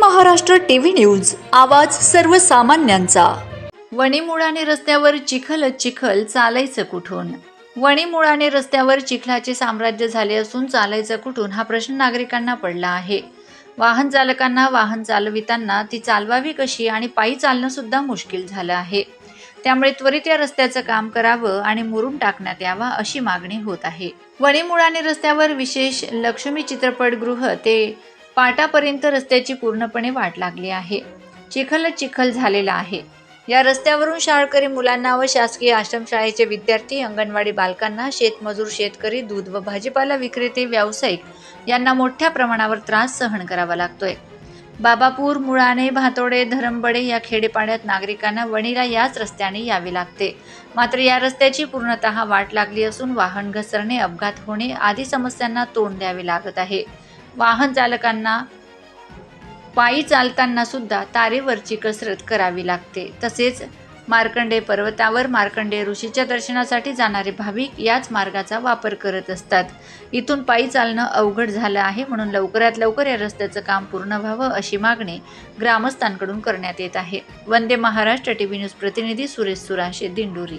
Maharashtra TV news आवाज सर्वसामान्यांचा. वणीमुळाने रस्त्यावर चिखलच चिखल चालायचं कुठून? वणीमुळाने रस्त्यावर चिखलाचे साम्राज्य झाले असून चालायचं कुठून हा प्रश्न नागरिकांना पडला आहे. वाहन चालकांना वाहन चालविताना ती चालवावी कशी आणि पायी चालणं सुद्धा मुश्किल झालं आहे. त्यामुळे त्वरित या रस्त्याचं काम करावं आणि मुरून टाकण्यात यावा अशी मागणी होत आहे. वणीमुळाने रस्त्यावर विशेष लक्ष्मी चित्रपटगृह ते पाटापर्यंत रस्त्याची पूर्णपणे वाट लागली आहे. चिखलच चिखल झालेला आहे. या रस्त्यावरून शाळकरी मुलांना व शासकीय आश्रमशाळेचे विद्यार्थी अंगणवाडी बालकांना शेतमजूर शेतकरी दूध व भाजीपाला विक्रेते व्यावसायिक यांना मोठ्या प्रमाणावर त्रास सहन करावा लागतोय. बाबापूर मुळाणे भातोडे धरमबडे या खेडेपाड्यात नागरिकांना वणीला याच रस्त्याने यावे लागते. मात्र या रस्त्याची पूर्णतः वाट लागली असून वाहन घसरणे अपघात होणे आदी समस्यांना तोंड द्यावे लागत आहे. वाहन चालकांना पायी चालताना सुद्धा तारेवरची कसरत करावी लागते. तसेच मार्कंडे पर्वतावर मार्कंडे ऋषीच्या दर्शनासाठी जाणारे भाविक याच मार्गाचा वापर करत असतात. इथून पायी चालणं अवघड झालं आहे म्हणून लवकरात लवकर या रस्त्याचं काम पूर्ण व्हावं अशी मागणी ग्रामस्थांकडून करण्यात येत आहे. वंदे महाराष्ट्र टीव्ही न्यूज प्रतिनिधी सुरेश सुराशे दिंडोरी.